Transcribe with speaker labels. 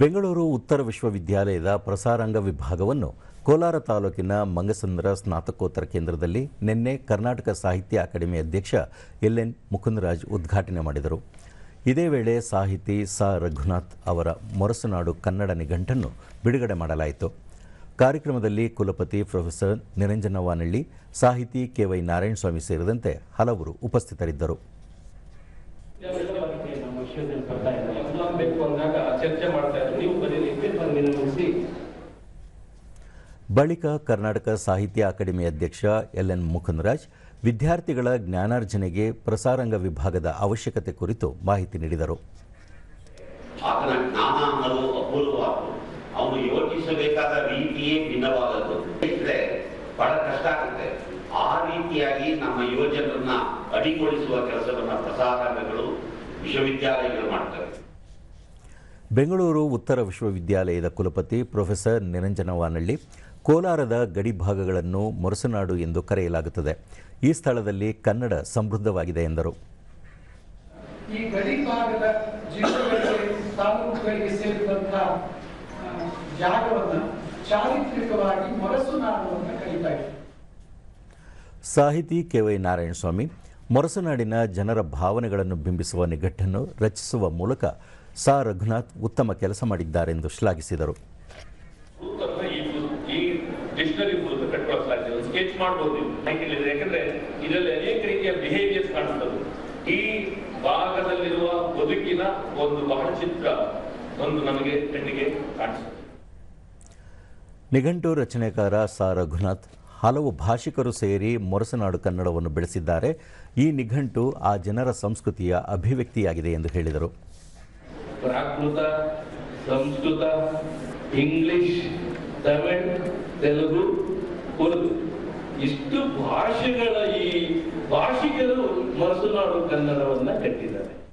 Speaker 1: ಬೆಂಗಳೂರು ಉತ್ತರ ವಿಶ್ವವಿದ್ಯಾಲಯದ ಪ್ರಸಾರಾಂಗ ವಿಭಾಗವನ್ನು ಕೋಲಾರ ತಾಲೂಕಿನ ಮಂಗಸಂದ್ರ ಸ್ನಾತಕೋತ್ತರ ಕೇಂದ್ರದಲ್ಲಿ ನಿನ್ನೆ ಕರ್ನಾಟಕ ಸಾಹಿತ್ಯ ಅಕಾಡೆಮಿ ಅಧ್ಯಕ್ಷ ಎಲ್ ಎನ್ ಮುಕುಂದರಾಜ್ ಉದ್ಘಾಟನೆ ಮಾಡಿದರು. ಇದೇ ವೇಳೆ ಸಾಹಿತಿ ಸ. ರಘುನಾಥ್ ಅವರ ಮೊರಸುನಾಡು ಕನ್ನಡ ನಿಘಂಟನ್ನು ಬಿಡುಗಡೆ ಮಾಡಲಾಯಿತು. ಕಾರ್ಯಕ್ರಮದಲ್ಲಿ ಕುಲಪತಿ ಪ್ರೊಫೆಸರ್ ನಿರಂಜನ ವಾನಳ್ಳಿ ಸಾಹಿತಿ ಕೆ ವೈ ನಾರಾಯಣಸ್ವಾಮಿ ಸೇರಿದಂತೆ ಹಲವರು ಉಪಸ್ಥಿತರಿದ್ದರು.
Speaker 2: ಬೇಕು ಅಂದಾಗ ಚರ್ಚೆ ಮಾಡ್ತಾ ಇದ್ರು. ನೀವು ಬರೀರಿ ಪೇಪರ್ ಮುಗಿಸಿ.
Speaker 1: ಬಳಿಕ ಕರ್ನಾಟಕ ಸಾಹಿತ್ಯ ಅಕಾಡೆಮಿ ಅಧ್ಯಕ್ಷ ಎಲ್ ಎನ್ ಮುಕುಂದರಾಜ್ ವಿದ್ಯಾರ್ಥಿಗಳ ಜ್ಞಾನಾರ್ಜನೆಗೆ ಪ್ರಸಾರಂಗ ವಿಭಾಗದ ಅವಶ್ಯಕತೆ ಕುರಿತು ಮಾಹಿತಿ ನೀಡಿದರು.
Speaker 3: ಆತನ ಜ್ಞಾನ ಅನ್ನೋದು ಅಪೂರ್ವವಾದ್ದು ಅವನು ಯೋಚಿಸಬೇಕಾದ ರೀತಿಯೇ ಭಿನ್ನವಾದದ್ದು. ಇದ್ರೆ ಬಹಳ ಕಷ್ಟ ಆಗುತ್ತೆ. ಆ ರೀತಿಯಾಗಿ ನಮ್ಮ ಯುವಜನರನ್ನ ಅಡಿಗೊಳಿಸುವ ಕೆಲಸವನ್ನ ಪ್ರಸಾರಾಂಗಗಳು ವಿಶ್ವವಿದ್ಯಾಲಯಗಳು ಮಾಡ್ತವೆ.
Speaker 1: ಬೆಂಗಳೂರು ಉತ್ತರ ವಿಶ್ವವಿದ್ಯಾಲಯದ ಕುಲಪತಿ ಪ್ರೊಫೆಸರ್ ನಿರಂಜನ ವಾನಳ್ಳಿ ಕೋಲಾರದ ಗಡಿ ಭಾಗಗಳನ್ನು ಮೊರಸನಾಡು ಎಂದು ಕರೆಯಲಾಗುತ್ತದೆ. ಈ ಸ್ಥಳದಲ್ಲಿ ಕನ್ನಡ ಸಮೃದ್ಧವಾಗಿದೆ ಎಂದರು.
Speaker 4: ಈ ಗಡಿ ಭಾಗದ ಜಿಲ್ಲೆಗಳಿಗೆ ತಾಲೂಕುಗಳಿಗೆ ಜಾಗವನ್ನು ಚಾರಿತ್ರಿಕವಾಗಿ ಮೊರಸುನಾಡು ಅಂತ ಕರೀತಾ
Speaker 1: ಸಾಹಿತಿ ಕೆ ವೈ ನಾರಾಯಣಸ್ವಾಮಿ ಮೊರಸನಾಡಿನ ಜನರ ಭಾವನೆಗಳನ್ನು ಬಿಂಬಿಸುವ ನಿಘಟ್ಟನ್ನು ರಚಿಸುವ ಮೂಲಕ ಸಾ ರಘುನಾಥ್ ಉತ್ತಮ ಕೆಲಸ ಮಾಡಿದ್ದಾರೆಂದು ಶ್ಲಾಘಿಸಿದರು.
Speaker 5: ಈ ಭಾಗದಲ್ಲಿರುವ ಬದುಕಿನ ಒಂದು ಬಹಳ ಚಿತ್ರ ಒಂದು ನಮಗೆ ಕಣ್ಣಿಗೆ ಕಾಣಿಸ್ತದೆ
Speaker 1: ನಿಘಂಟು ರಚನೆಕಾರ ಸಾ ರಘುನಾಥ್ ಹಲವು ಭಾಷಿಕರು ಸೇರಿ ಮೊರಸನಾಡು ಕನ್ನಡವನ್ನು ಬೆಳೆಸಿದ್ದಾರೆ. ಈ ನಿಘಂಟು ಆ ಜನರ ಸಂಸ್ಕೃತಿಯ ಅಭಿವ್ಯಕ್ತಿಯಾಗಿದೆ ಎಂದು ಹೇಳಿದರು.
Speaker 6: ಪ್ರಾಕೃತ ಸಂಸ್ಕೃತ ಇಂಗ್ಲಿಷ್ ತಮಿಳ್ ತೆಲುಗು ಉರ್ದು. ಇಷ್ಟು ಭಾಷೆಗಳ ಈ ಭಾಷಿಕರು ಮರಸುನಾಡು ಕನ್ನಡವನ್ನ ಕಟ್ಟಿದ್ದಾರೆ.